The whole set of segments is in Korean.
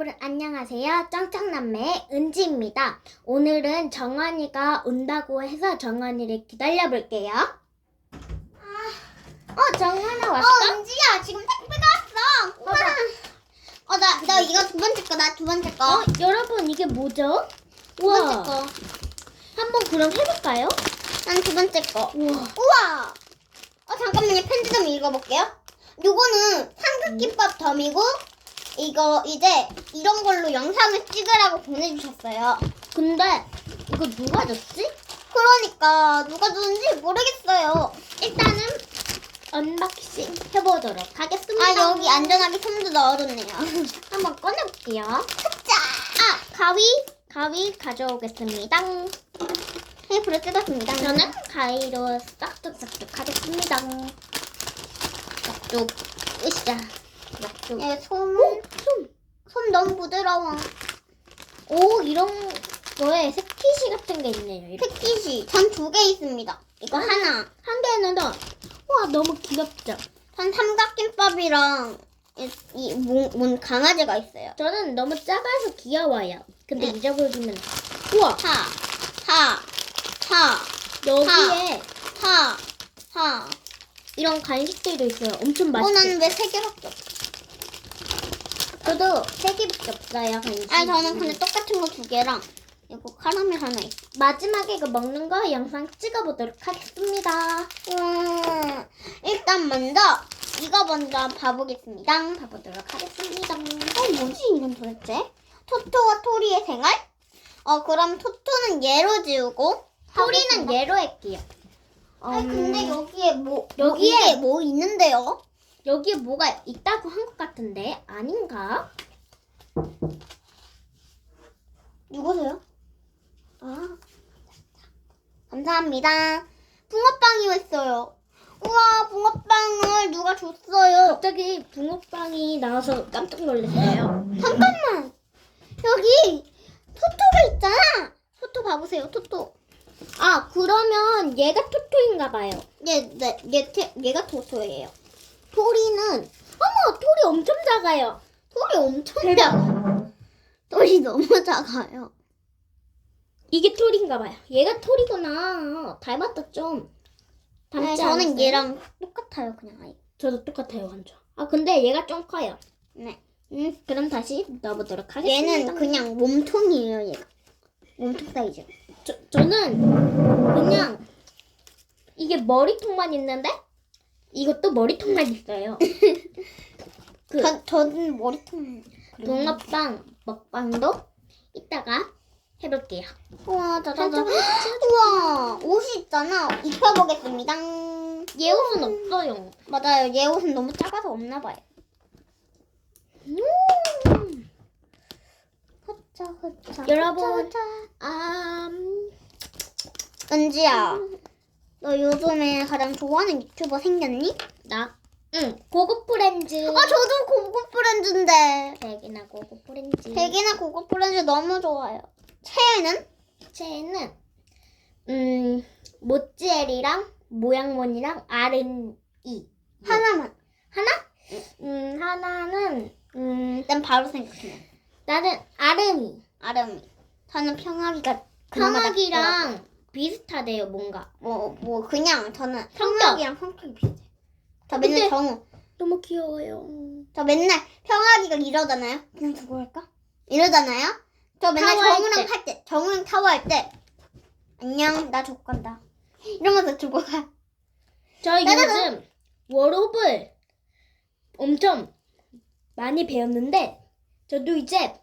여러분 안녕하세요. 짱짱남매의 은지입니다. 오늘은 정원이가 온다고 해서 정원이를 기다려 볼게요. 어, 정원아 왔어? 어, 은지야, 지금 택배가 왔어. 우와. 봐봐. 어, 나, 나 이거 두 번째 거, 나 두 번째 거. 어, 여러분 이게 뭐죠? 두 번째 우와. 거. 한번 그럼 해볼까요? 난 두 번째 거. 우와. 우와. 어, 잠깐만요. 편지 좀 읽어볼게요. 요거는 삼각김밥 덤이고, 이거 이제 이런 걸로 영상을 찍으라고 보내주셨어요. 근데 이거 누가 줬지? 그러니까 누가 줬는지 모르겠어요. 일단은 언박싱 해보도록 하겠습니다. 아, 여기 안전하게 손도 넣어뒀네요. 한번 꺼내볼게요. 자, 아, 가위, 가위 가져오겠습니다. 네, 불을 뜯었습니다. 저는 가위로 싹둑싹둑 하겠습니다. 싹둑, 으쌰, 싹둑. 예, 손, 손. 손 너무 부드러워. 오, 이런 거에 스키시 같은 게 있네요. 이렇게. 패키지 전 두 개 있습니다. 이거 하나. 한 개는 더. 와, 너무 귀엽죠? 전 삼각김밥이랑 이, 이 문, 문 강아지가 있어요. 저는 너무 작아서 귀여워요. 근데 네. 잊어버리면. 우와, 하, 하, 하, 여기에 하, 하. 이런 간식들도 있어요. 엄청 어, 맛있어 요. 나는 왜 세 개밖에 없어? 저도 세 개밖에 없어요. 아니, 저는 근데 똑같은 거 두 개랑 이거 카라멜 하나 있어. 마지막에 이거 먹는 거 영상 찍어보도록 하겠습니다. 음, 일단 먼저 이거 먼저 봐보겠습니다. 가보도록 하겠습니다. 어, 뭐지 이건 도대체? 토토와 토리의 생활? 어, 그럼 토토는 얘로 지우고 소리는 얘로 할게요. 아니, 음, 근데 여기에 뭐, 여기에 뭐 있는데요? 여기에 뭐가 있다고 한 것 같은데 아닌가? 누구세요? 아, 감사합니다. 붕어빵이 왔어요. 우와, 붕어빵을 누가 줬어요. 갑자기 붕어빵이 나와서 깜짝 놀랐어요. 잠깐만. 여기 토토가 있잖아. 토토 봐보세요, 토토. 아 그러면 얘가 토토인가 봐요. 얘, 네, 얘, 태- 얘가 토토예요. 토리는 어머 토리 엄청 작아요. 토리 엄청 작아. 토리 너무 작아요. 이게 토리인가 봐요. 얘가 토리구나. 닮았다 좀. 닮지 네, 저는 않았어요? 얘랑 똑같아요, 그냥 아예. 저도 똑같아요 완전. 아 근데 얘가 좀 커요. 네. 음 그럼 다시 넣어보도록 하겠습니다. 얘는 그냥 몸통이에요, 얘가. 몸통 사이즈. 저, 저는 그냥 이게 머리통만 있는데 이것도 머리통만 있어요. 그 전, 저는 머리통. 붕어빵 먹방도 이따가 해볼게요. 우와, 짜자잔. 한쪽으로 우와, 옷이 있잖아. 입혀보겠습니다. 얘 옷은 없어요. 맞아요, 얘 옷은 너무 작아서 없나 봐요. 음. 흐차, 흐차. 여러분. 흐차, 아, 음, 은지야, 너 요즘에 가장 좋아하는 유튜버 생겼니? 나, 응, 고급 브랜드. 아, 저도 고급 브랜드인데. 백이나 고급 브랜드. 백이나 고급 브랜드 너무 좋아요. 최애는? 채는 음 모찌엘이랑 모양몬이랑 아른이 하나만. 하나? 음 하나는 음 일단 바로 생각해. 나는 아름이 아름이. 저는 평화기가 평학이랑 비슷하대요 뭔가 뭐, 뭐, 그냥 저는 성격. 평화기랑 성격이 비슷해. 저 맨날 근데- 정우. 너무 귀여워요. 저 맨날 평화기가 이러잖아요. 그냥 저거 할까? 이러잖아요. 저 맨날 타워할 정우랑 때. 할 때, 정우랑 타워할 때, 안녕, 나족 간다. 이러면서 주고 가. 저 따다단. 요즘 워롭을 엄청 많이 배웠는데 저도 이제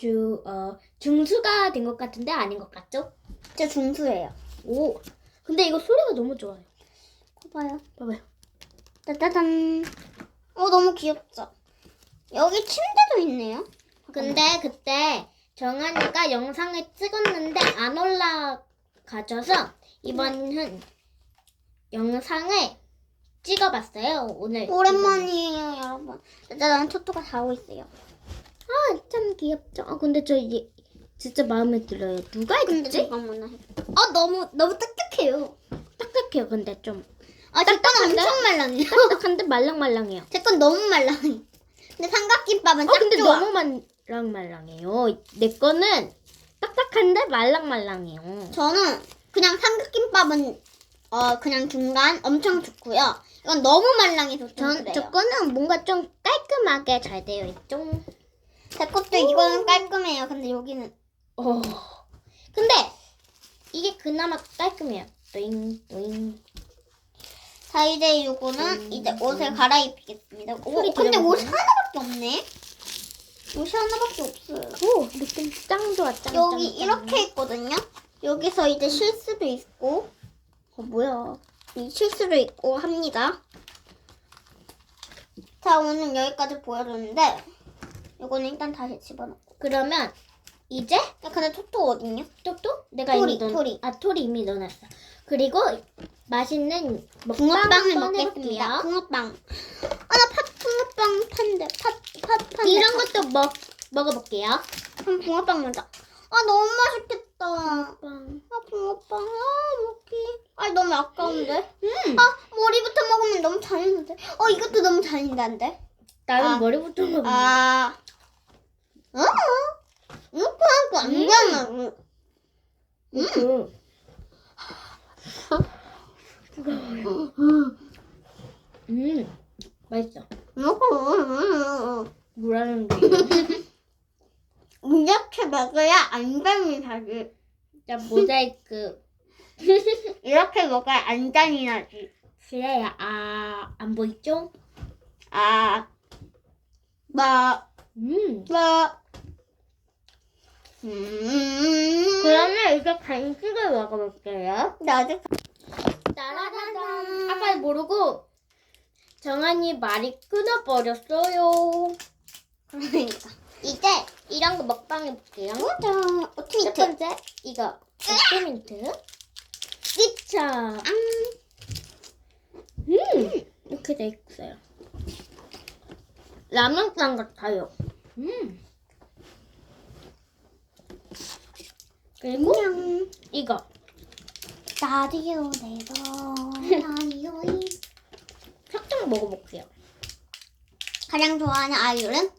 주, 어, 중수가 된 것 같은데 아닌 것 같죠? 저 중수예요. 오 근데 이거 소리가 너무 좋아요. 봐봐요. 봐봐요. 짜자잔. 어, 너무 귀엽죠? 여기 침대도 있네요. 근데 그때 정한이가 영상을 찍었는데 안 올라가져서 이번은 영상을 찍어봤어요. 오늘. 오랜만이에요, 여러분. 짜자잔, 토토가 자고 있어요. 아, 참 귀엽죠. 아, 근데 저 이게 진짜 마음에 들어요. 누가 근데 했지? 잠깐만. 어, 너무, 너무 딱딱해요. 딱딱해요. 근데 좀 아, 제 딱딱한데? 엄청 말랑해요. 딱딱한데 말랑말랑해요. 제 건 너무 말랑해. 근데 삼각김 삼각김밥은 어 딱 근데 좋아. 너무 말랑말랑해요. 내 거는 딱딱한데 말랑말랑해요. 저는 그냥 삼각김밥은 어 그냥 중간 엄청 좋고요. 이건 너무 말랑해서 좀 전 그래요. 저 거는 뭔가 좀 깔끔하게 잘 되어 있죠. 제 것도 이거는 깔끔해요. 근데 여기는 어. 근데 이게 그나마 깔끔해요. 또잉 또잉. 자 이제 요거는 음, 이제 음. 옷을 갈아입히겠습니다. 오, 근데. 옷이 하나밖에 없네. 옷이 하나밖에 없어요. 오 느낌 짱 좋아 짱. 여기 짱, 짱. 이렇게 있거든요. 여기서 이제 쉴 수도 있고, 어 뭐야? 쉴 수도 있고 합니다. 자 오늘 여기까지 보여줬는데, 요거는 일단 다시 집어넣고. 그러면 이제 야, 근데 토토 어딨냐? 또또 내가 토리, 이미 넣 토리. 아 토리 이미 넣어놨어. 그리고 맛있는 붕어빵을 먹겠습니다. 붕어빵. 아, 나 팥, 붕어빵 판대. 팥, 팥, 판대. 이런 것도 먹 먹어볼게요. 그럼 붕어빵 먼저. 아, 너무 맛있겠다. 빵. 아, 붕어빵. 아, 먹기. 아, 너무 아까운데. 음. 아, 머리부터 먹으면 너무 잔인한데. 어, 이것도 너무 잔인한데. 나는 아. 머리부터 먹어. 아. 어? 이렇게 하고 안 음. 되나? 음. 음. 맛있어. 이렇게, 뭐라는 게? 이렇게 먹어야 안전이 나지. 자 모자이크. 이렇게 먹어야 안전이 나지. 그래야 아 안 보이죠? 아, 뭐, 음. 뭐. 음. 그러면 이제 간식을 먹어볼게요. 나도 따라라란. 아까 모르고 정한이 말이 끊어버렸어요. 그러니까. 이제 이런 거 먹방 해볼게요. 맞아. 첫 오트미트. 번째 이거 오트민트. 자, 음 이렇게 돼 있어요. 라면빵 같아요. 음. 그리고 안녕. 이거 라디오 내서 라디오 살짝 먹어볼게요. 가장 좋아하는 아이돌은?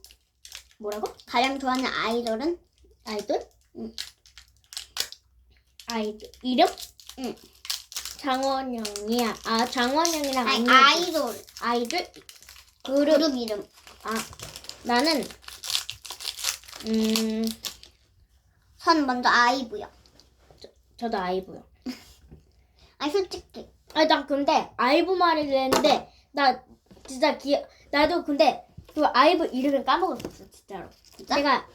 뭐라고? 가장 좋아하는 아이돌은? 아이돌? 응. 아이돌 이름? 응. 장원영이야. 아 장원영이랑 아니. 아이돌. 아이돌 그룹. 그룹. 이름. 아 나는 음전 먼저 아이브요. 저 도 아이브요. 아니 솔직히 아니 나 근데 아이브 말을 했는데 나 진짜 기 나도 근데 그 아이브 이름을 까먹었었어 진짜로. 진짜? 내가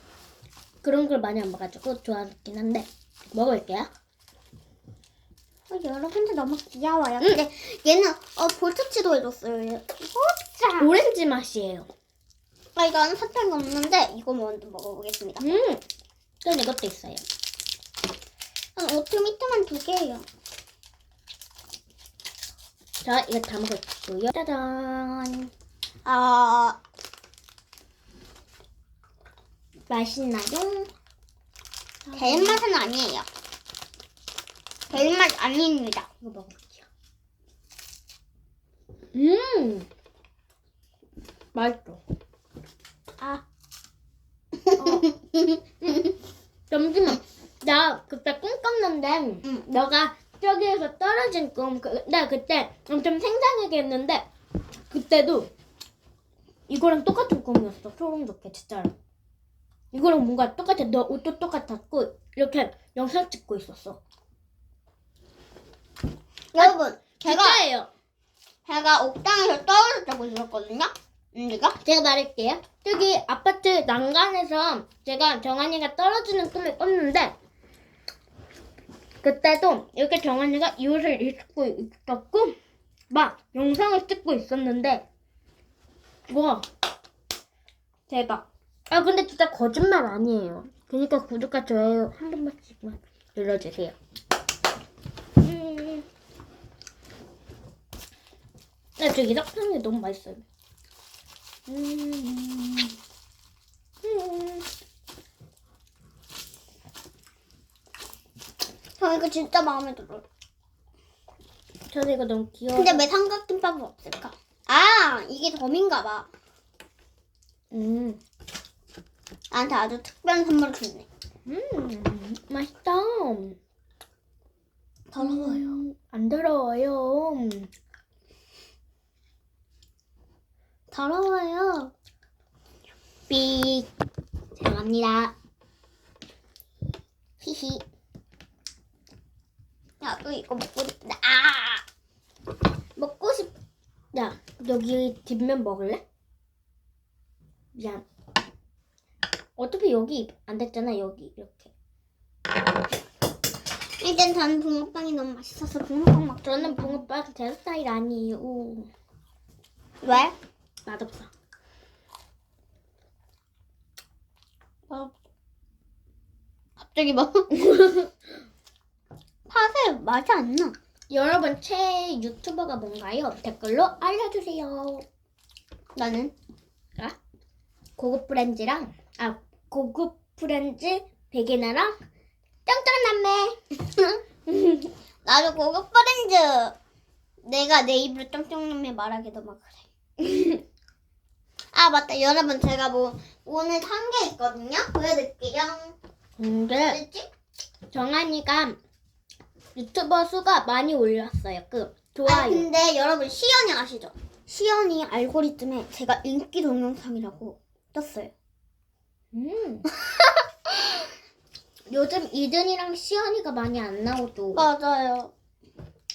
그런 걸 많이 안 봐가지고 좋아하긴 한데 먹어볼게요. 어, 여러분들 너무 귀여워요. 근데 얘는 어 볼터치도 해줬어요. 얘. 오렌지 맛이에요. 아 이거는 사탕이 없는데 이거 먼저 먹어보겠습니다. 음, 전 이것도 있어요. 아, 오트미트만 두 개예요. 자, 이거 다 먹었고요. 짜잔. 아 맛있나요? 별 맛은 아니에요. 별맛 아닙니다. 이거 먹어볼게요. 음, 맛있어. 아 잠시만. 나 그때 꿈 꿨는데, 응. 너가 저기에서 떨어진 꿈, 그, 나 그때 엄청 생생하게 했는데, 그때도 이거랑 똑같은 꿈이었어. 소름 돋게, 진짜로. 이거랑 뭔가 똑같아. 너 옷도 똑같았고, 이렇게 영상 찍고 있었어. 여러분 제가 진짜예요. 제가 옥상에서 떨어졌다고 있었거든요. 우리가 제가 말할게요. 저기 아파트 난간에서 제가 정한이가 떨어지는 꿈을 꿨는데 그때도 이렇게 정한이가 이 옷을 입고 있었고 막 영상을 찍고 있었는데 와 대박. 아 근데 진짜 거짓말 아니에요. 그러니까 구독과 좋아요 한 번만씩만 눌러주세요. 음. 나 저기 석탄이 너무 맛있어요. 음. 음. 저 이거 진짜 마음에 들어요. 저도 이거 너무 귀여워. 근데 왜 삼각김밥은 없을까? 아 이게 덤인가 봐. 음, 나한테 아주 특별한 선물을 줬네. 음, 맛있다. 더러워요. 음, 안 더러워요. 더러워요. 삐. 사랑합니다. 히히. 나도 이거 먹고 싶다. 아! 먹고 싶. 야, 여기 뒷면 먹을래? 미안. 어차피 여기 안 됐잖아, 여기 이렇게. 일단 저는 붕어빵이 너무 맛있어서 붕어빵 먹. 저는 붕어빵 제 스타일 아니에요. 왜? 맛없어. 어. 갑자기 뭐? 파세 맛이 안 나. 여러분 최애 유튜버가 뭔가요? 댓글로 알려주세요. 나는 아? 고급 프렌즈랑 아 고급 프렌즈 베개나랑 짱짱남매. 나도 고급 프렌즈. 내가 내 입으로 짱짱남매 말하기도 막 그래. 아 맞다 여러분 제가 뭐 오늘 산 게 있거든요. 보여드릴게요. 근데 뭐지? 정한이가 유튜버 수가 많이 올렸어요. 그아 좋아요. 근데 여러분 시연이 아시죠? 시연이 알고리즘에 제가 인기 동영상이라고 떴어요. 음. 요즘 이든이랑 시연이가 많이 안 나오죠. 맞아요.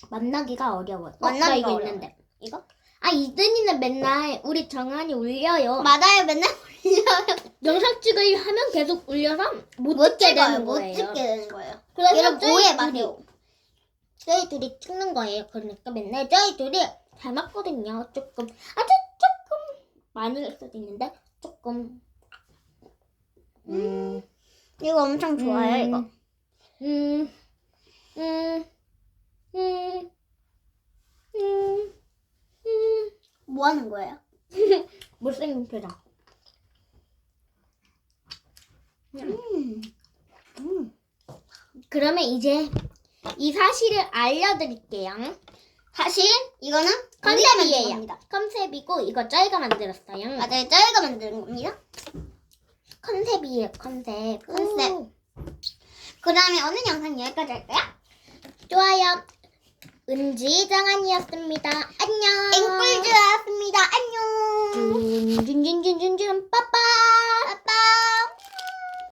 만나기가 어려워요. 만나기가 나 이거 어려워요. 있는데. 이거? 아 이든이는 맨날 우리 정한이 올려요. 맞아요. 맨날 올려요. 영상 찍을 하면 계속 올려서 못, 못 찍게 찍어요. 되는 못 거예요. 찍게 되는 거예요. 그래서 여러분 저희 오해 둘이, 마세요. 저희 둘이 찍는 거예요. 그러니까 맨날 저희 둘이 닮았거든요. 조금 아주 조금 많이 수도 있는데 조금 음. 이거 엄청 좋아요. 이거. 음, 음, 음, 음, 음. 뭐 하는 거예요? 못생긴 표정. 음. 음. 그러면 이제 이 사실을 알려드릴게요. 사실 이거는 컨셉이에요. 컨셉이에요. 겁니다. 컨셉이고 이거 저희가 만들었어요. 맞아요. 저희가 만든 겁니다. 컨셉이에요. 컨셉. 컨셉. 오, 그다음에 오늘 영상 여기까지 할까요? 좋아요. 은지 정한이었습니다. 안녕. 앵꿀즈였습니다. 안녕. 준준준준준준 빠빠. 빠빠.